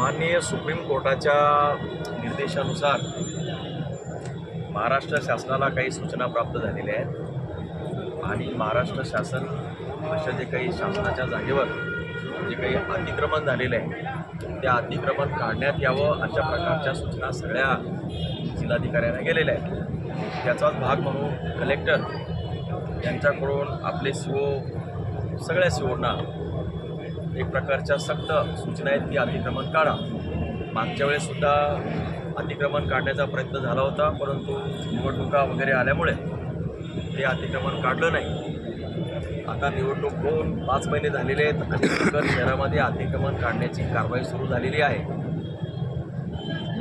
माननीय सुप्रीम कोर्टाच्या निर्देशानुसार महाराष्ट्र शासनाला काही सूचना प्राप्त झालेल्या आहेत. आणि महाराष्ट्र शासन अशा जे काही शासनाच्या जागेवर जे काही अतिक्रमण झालेलं आहे त्या अतिक्रमण काढण्यात यावं अशा प्रकारच्या सूचना सगळ्या जिल्हाधिकाऱ्यांना गेलेल्या आहेत. त्याचाच भाग म्हणून कलेक्टर यांच्याकडून आपले सी ओ सगळ्या सी ओना एक प्रकारच्या सक्त सूचना आहेत की अतिक्रमण काढा. मागच्या वेळेससुद्धा अतिक्रमण काढण्याचा प्रयत्न झाला होता परंतु निवडणुका वगैरे आल्यामुळे ते अतिक्रमण काढलं नाही. आता निवडणूक होऊन पाच महिने झालेले आहेत आणि नगर शहरामध्ये अतिक्रमण काढण्याची कारवाई सुरू झालेली आहे.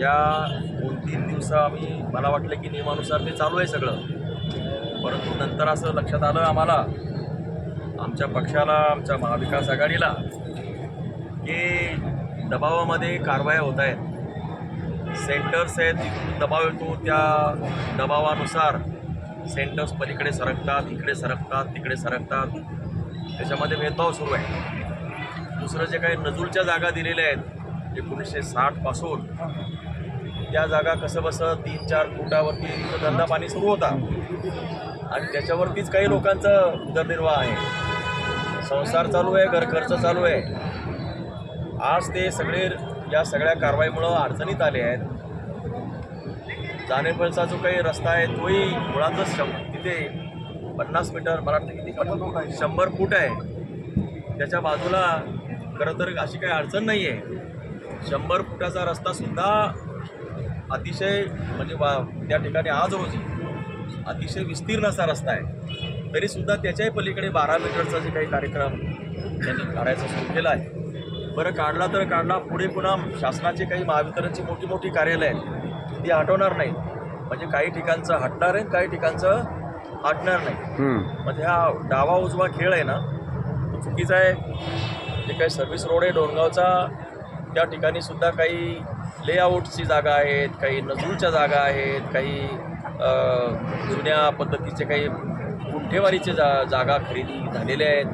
या दोन तीन दिवस आम्ही मला वाटलं की नियमानुसार ते चालू आहे सगळं. परंतु नंतर असं लक्षात आलं आम्हाला. आमच्या पक्षाला आमच्या महाविकास आघाडीला की दबावामध्ये कारवाया होत आहेत. सेंटर्स आहेत जिथून दबाव येतो त्या दबावानुसार सेंटर्स पलीकडे सरकतात इकडे सरकतात तिकडे सरकतात. त्याच्यामध्ये भेदभाव सुरू आहे. दुसरं जे काही नजूलच्या जागा दिलेल्या आहेत एकोणीसशे साठपासून त्या जागा कसं बसं तीन चार फुटावरती धंदा पाणी सुरू होता. आणि त्याच्यावरतीच काही लोकांचा उदरनिर्वाह आहे. संसार चालू आहे घरखर्च चालू आहे. आज ते सगळे या सगळ्या कारवाईमुळं अडचणीत आले आहेत. जाणेफळचा जो काही रस्ता आहे तोही मुळातच शं तिथे पन्नास मीटर मला वाटतं किती पन्नास शंभर फूट आहे. त्याच्या बाजूला खरं तर अशी काही अडचण नाही आहे. शंभर फुटाचा रस्तासुद्धा अतिशय म्हणजे वा त्या ठिकाणी आज रोजी अतिशय विस्तीर्ण असा रस्ता आहे. तरीसुद्धा त्याच्याही पलीकडे बारा मीटरचा जे काही कार्यक्रम त्यांनी काढायचा सुरू केला आहे. बरं काढला तर काढला. पुढे पुन्हा शासनाचे काही महावितरणची मोठी मोठी कार्यालय आहेत. ती हटवणार नाहीत. म्हणजे काही ठिकाणचं हटणार आहे काही ठिकाणचं हटणार नाही. म्हणजे हा डावा उजवा खेळ आहे ना तो चुकीचा आहे. जे काही सर्व्हिस रोड आहे डोणगावचा त्या ठिकाणी सुद्धा काही लेआउटची जागा आहेत काही नजूलच्या जागा आहेत काही जुन्या पद्धतीचे काही गुंठेवारीचे जा जागा खरेदी झालेल्या आहेत.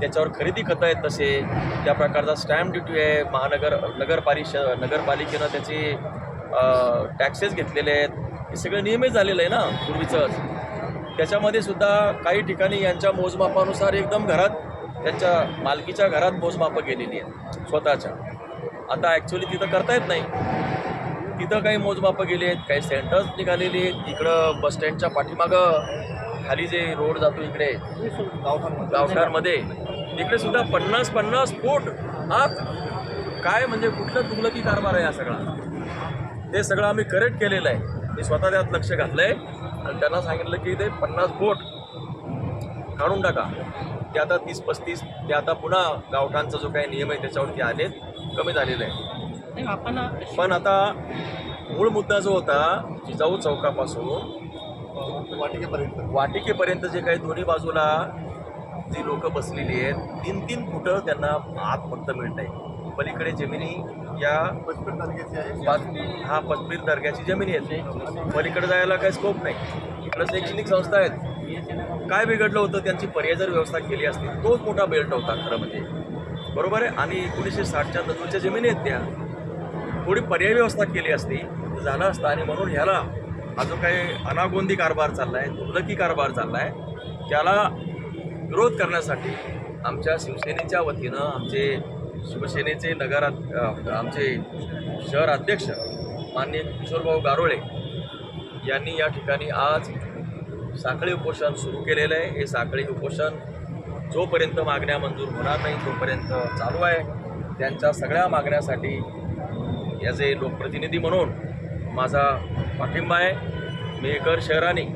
त्याच्यावर खरेदी खतं आहेत तसे त्या प्रकारचा स्टॅम्प ड्युटी आहे. महानगर नगरपालिश नगरपालिकेनं त्याचे टॅक्सेस घेतलेले आहेत. हे सगळं नियमित झालेलं आहे ना पूर्वीचंच. त्याच्यामध्ये सुद्धा काही ठिकाणी यांच्या मोजमापानुसार एकदम घरात त्यांच्या मालकीच्या घरात मोजमापं केलेली आहेत स्वतःच्या. आता ॲक्च्युली तिथं करता येत नाही. तिथं काही मोजमापं गेली आहेत काही सेंटर्स निघालेली आहेत. इकडं बस स्टँडच्या पाठीमागं खाली जे रोड जातो इकडे गावठाणमध्ये. तिकडे सुद्धा पन्नास पन्नास फूट आत काय म्हणजे कुठलं तुगलकी कारभार आहे हा सगळा? ते सगळं आम्ही करेक्ट केलेलं आहे. मी स्वतः त्यात लक्ष घातलं आहे आणि त्यांना सांगितलं की ते पन्नास फूट काढून टाका. ते आता तीस पस्तीस ते आता पुन्हा गावठाणचा जो काही नियम आहे त्याच्यावरती आलेत. कमी झालेलं आहे. पण आता मूळ मुद्दा जो होता जिजाऊ चौकापासून वाटिकेपर्यंत. वाटिकेपर्यंत जे काही दोन्ही बाजूला जी लोक बसलेली आहेत तीन तीन फुटं त्यांना आत फक्त मिळत आहे. पलीकडे जमिनी या पचपेट हा पचपीर दर्ग्याची जमिनी आहेत. पलीकडे जायला काही स्कोप नाही. इकडं शैक्षणिक संस्था आहेत. काय बिघडलं होतं त्यांची पर्याय जर व्यवस्था केली असती तोच मोठा बेल्ट होता खरं म्हणजे. बरोबर आहे? आणि एकोणीसशे साठच्या नजूच्या जमिनी आहेत त्या. थोडी पर्याय व्यवस्था केली असती तर झालं असतं. आणि म्हणून ह्याला हा जो काही अनागोंदी कारभार चालला आहे दुर्लकी कारभार चालला आहे त्याला विरोध करण्यासाठी आमच्या शिवसेनेच्या वतीनं आमचे शिवसेनेचे नगरात आमचे शहर अध्यक्ष माननीय किशोरभाऊ गारोळे यांनी या ठिकाणी आज साखळी उपोषण सुरू केलेलं आहे. हे साखळी उपोषण जोपर्यंत मागण्या मंजूर होणार नाही तोपर्यंत चालू आहे. त्यांच्या सगळ्या मागण्यासाठी याचे लोकप्रतिनिधी म्हणून माझा पाठिंबा आहे. मेकर शहराने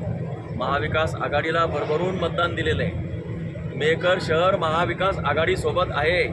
महाविकास आघाडीला भरभरून मतदान दिलेलं आहे. मेकर शहर महाविकास आघाडीसोबत आहे.